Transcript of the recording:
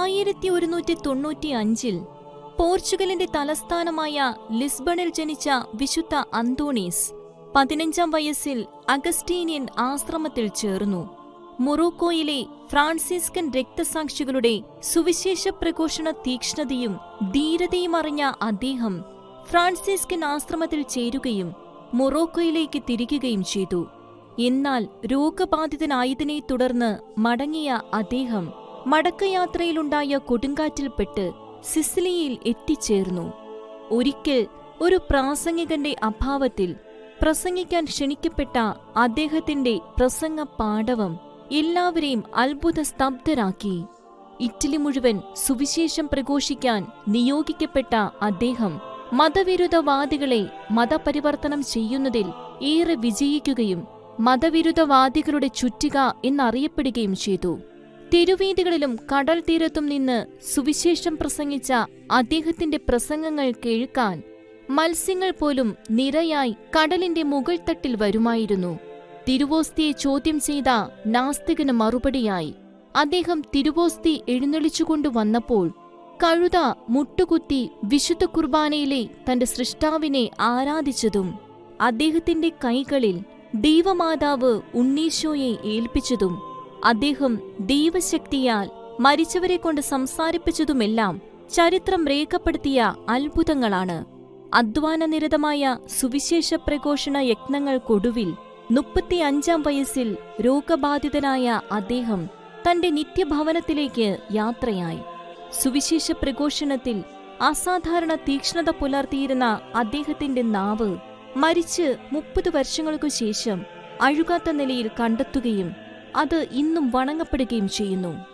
ആയിരത്തി ഒരുന്നൂറ്റി തൊണ്ണൂറ്റി അഞ്ചിൽ പോർച്ചുഗലിന്റെ തലസ്ഥാനമായ ലിസ്ബണിൽ ജനിച്ച വിശുദ്ധ അന്തോണീസ് പതിനഞ്ചാം വയസ്സിൽ അഗസ്റ്റീനിയൻ ആശ്രമത്തിൽ ചേർന്നു. മൊറോക്കോയിലെ ഫ്രാൻസിസ്കൻ രക്തസാക്ഷികളുടെ സുവിശേഷ പ്രഘോഷണ തീക്ഷ്ണതയും ധീരതയും അറിഞ്ഞ അദ്ദേഹം ഫ്രാൻസിസ്കൻ ആശ്രമത്തിൽ ചേരുകയും മൊറോക്കോയിലേക്ക് തിരികുകയും ചെയ്തു. എന്നാൽ രോഗബാധിതനായതിനെ തുടർന്ന് മടങ്ങിയ അദ്ദേഹം മടക്കയാത്രയിലുണ്ടായ കൊടുങ്കാറ്റിൽപ്പെട്ട് സിസിലിയിൽ എത്തിച്ചേർന്നു. ഒരിക്കൽ ഒരു പ്രാസംഗികന്റെ അഭാവത്തിൽ പ്രസംഗിക്കാൻ ക്ഷണിക്കപ്പെട്ട അദ്ദേഹത്തിന്റെ പ്രസംഗ പാടവം എല്ലാവരെയും അത്ഭുത സ്തബ്ധരാക്കി ഇറ്റലി മുഴുവൻ സുവിശേഷം പ്രഘോഷിക്കാൻ നിയോഗിക്കപ്പെട്ട അദ്ദേഹം മതവിരുദ്ധവാദികളെ മതപരിവർത്തനം ചെയ്യുന്നതിൽ ഏറെ വിജയിക്കുകയും മതവിരുദ്ധവാദികളുടെ ചുറ്റിക എന്നറിയപ്പെടുകയും ചെയ്തു. തെരുവീതികളിലും കടൽ തീരത്തും നിന്ന് സുവിശേഷം പ്രസംഗിച്ച അദ്ദേഹത്തിന്റെ പ്രസംഗങ്ങൾ കേൾക്കാൻ മത്സ്യങ്ങൾ പോലും നിരയായി കടലിന്റെ മുകൾ തട്ടിൽ വരുമായിരുന്നു. തിരുവോസ്തിയെ ചോദ്യം ചെയ്ത നാസ്തികന് മറുപടിയായി അദ്ദേഹം തിരുവോസ്തി എഴുന്നള്ളിച്ചുകൊണ്ടുവന്നപ്പോൾ കഴുത മുട്ടുകുത്തി വിശുദ്ധ കുർബാനയിലെ തന്റെ സൃഷ്ടാവിനെ ആരാധിച്ചതും അദ്ദേഹത്തിന്റെ കൈകളിൽ ദൈവമാതാവ് ഉണ്ണീശോയെ ഏൽപ്പിച്ചതും അദ്ദേഹം ദൈവശക്തിയാൽ മരിച്ചവരെ കൊണ്ട് സംസാരിപ്പിച്ചതുമെല്ലാം ചരിത്രം രേഖപ്പെടുത്തിയ അത്ഭുതങ്ങളാണ്. അധ്വാനനിരതമായ സുവിശേഷ പ്രഘോഷണ യജ്ഞങ്ങൾക്കൊടുവിൽ മുപ്പത്തിയഞ്ചാം വയസ്സിൽ രോഗബാധിതനായ അദ്ദേഹം തന്റെ നിത്യഭവനത്തിലേക്ക് യാത്രയായി. സുവിശേഷ പ്രഘോഷണത്തിൽ അസാധാരണ തീക്ഷ്ണത പുലർത്തിയിരുന്ന അദ്ദേഹത്തിന്റെ നാവ് മരിച്ച് മുപ്പത് വർഷങ്ങൾക്കു ശേഷം അഴുകാത്ത നിലയിൽ കണ്ടെത്തുകയും അത് ഇന്നും വണങ്ങപ്പെടുകയും ചെയ്യുന്നു.